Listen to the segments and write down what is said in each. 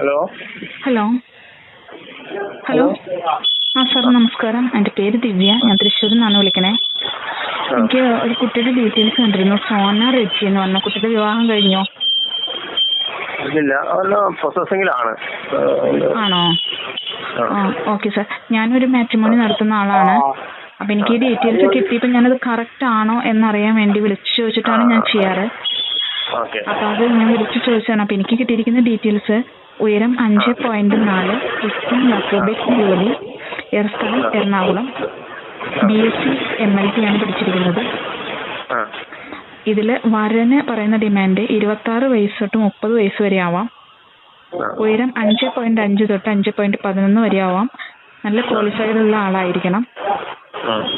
Hello? Hello? Hello? ആ sir നമസ്കാരം. എന്റെ പേര് ദിവ്യ. ഞാൻ തൃശ്ശൂരിൽ നിന്നാണ് വിളിക്കണേ. എനിക്ക് ഒരു കുട്ടിയുടെ ഡീറ്റെയിൽസ് കണ്ടിരുന്നു. സോന റെജി എന്ന് പറഞ്ഞ കുട്ടിയുടെ വിവാഹം കഴിഞ്ഞോ? ഇല്ല പ്രോസസ്സിംഗിലാണ് ആണോ? Okay sir. ഞാനൊരു മാട്രിമോണി നടത്തുന്ന ആളാണ്. അപ്പൊ എനിക്ക് ഈ ഡീറ്റെയിൽസ് കിട്ടിയപ്പോ ഞാനത് കറക്റ്റ് ആണോ എന്നറിയാൻ വേണ്ടി വിളിച്ചു ചോദിച്ചിട്ടാണ് ഞാൻ ചെയ്യാറ്. അപ്പൊ അത് ഞാൻ വിളിച്ചു ചോദിച്ചാണ് അപ്പൊ എനിക്ക് കിട്ടിയിരിക്കുന്ന ഡീറ്റെയിൽസ് ഉയരം അഞ്ച് പോയിന്റ് നാല് ക്രിസ്ത്യൻ ലാപ്രോബിക് ജോലി എറസ്ഥലം Ernakulam B S C M L T ആണ് പഠിച്ചിരിക്കുന്നത്. ഇതിൽ വരന് പറയുന്ന ഡിമാൻഡ് ഇരുപത്താറ് വയസ്സ് തൊട്ട് മുപ്പത് വയസ്സ് വരെ ആവാം. ഉയരം അഞ്ച് പോയിന്റ് അഞ്ച് തൊട്ട് അഞ്ച് പോയിന്റ് പതിനൊന്ന് വരെ ആവാം. നല്ല ക്വാളിഫൈഡ് ഉള്ള ആളായിരിക്കണം.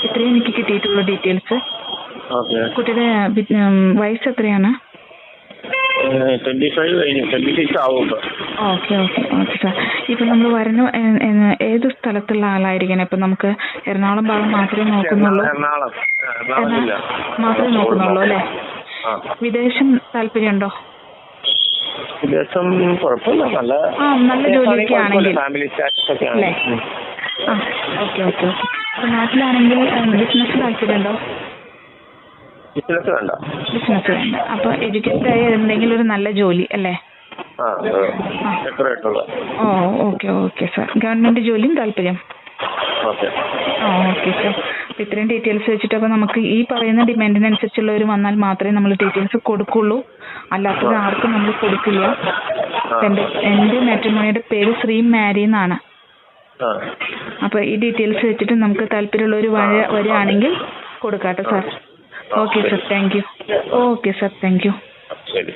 ഇത്രയും എനിക്ക് കിട്ടിയിട്ടുള്ള ഡീറ്റെയിൽസ് കുട്ടിയുടെ വയസ്സ് എത്രയാണ്? ട്വന്റി ഫൈവ് കഴിഞ്ഞു. ട്വന്റി സിക്സ് ആവും ഓക്കെ ഓക്കെ ഓക്കെ സാർ. ഇപ്പൊ നമ്മൾ വരന് എ- എ- ഏത് സ്ഥലത്തുള്ള ആളായിരിക്കണം? ഇപ്പൊ നമുക്ക് എറണാകുളം ഭാഗം മാത്രമേ നോക്കുന്നുള്ളൂ. മാത്രമേ നോക്കുന്നുള്ളൂ അല്ലെ? വിദേശം താല്പര്യമുണ്ടോ? വിദേശം കുഴപ്പമില്ല. നല്ല നല്ല ജോലിയൊക്കെ ആണെങ്കിൽ. ഫാമിലി സ്റ്റാറ്റസ് ഒക്കെ ആണ് ഓക്കെ ഓക്കെ ഓക്കെ. നാട്ടിലാണെങ്കിൽ ബിസിനസ് താല്പര്യമുണ്ടോ? ബിസിനസ് വേണ്ട. ബിസിനസ് വേണ്ട. അപ്പോൾ എഡ്യൂക്കേറ്റഡ് ആയ എന്തെങ്കിലും ഒരു നല്ല ജോലി അല്ലേ? ഓ ഓക്കെ ഓക്കെ സാർ. ഗവൺമെന്റ് ജോലിയും താല്പര്യം. ഓക്കെ. സാർ. അപ്പൊ ഇത്രയും ഡീറ്റെയിൽസ് വെച്ചിട്ട് അപ്പോൾ നമുക്ക് ഈ പറയുന്ന ഡിമാൻഡിനനുസരിച്ചുള്ളവർ വന്നാൽ മാത്രമേ നമ്മൾ ഡീറ്റെയിൽസ് കൊടുക്കുള്ളൂ. അല്ലാത്തത് ആർക്കും നമ്മൾ കൊടുക്കില്ല. എന്റെ എന്റെ മാട്രിമോണിയുടെ പേര് ശ്രീ മാരി എന്നാണ്. അപ്പൊ അപ്പോൾ ഈ ഡീറ്റെയിൽസ് വെച്ചിട്ട് നമുക്ക് താല്പര്യമുള്ളവർ വരികയാണെങ്കിൽ കൊടുക്കാട്ടോ sir. Okay sir thank you okay sir thank you ശരി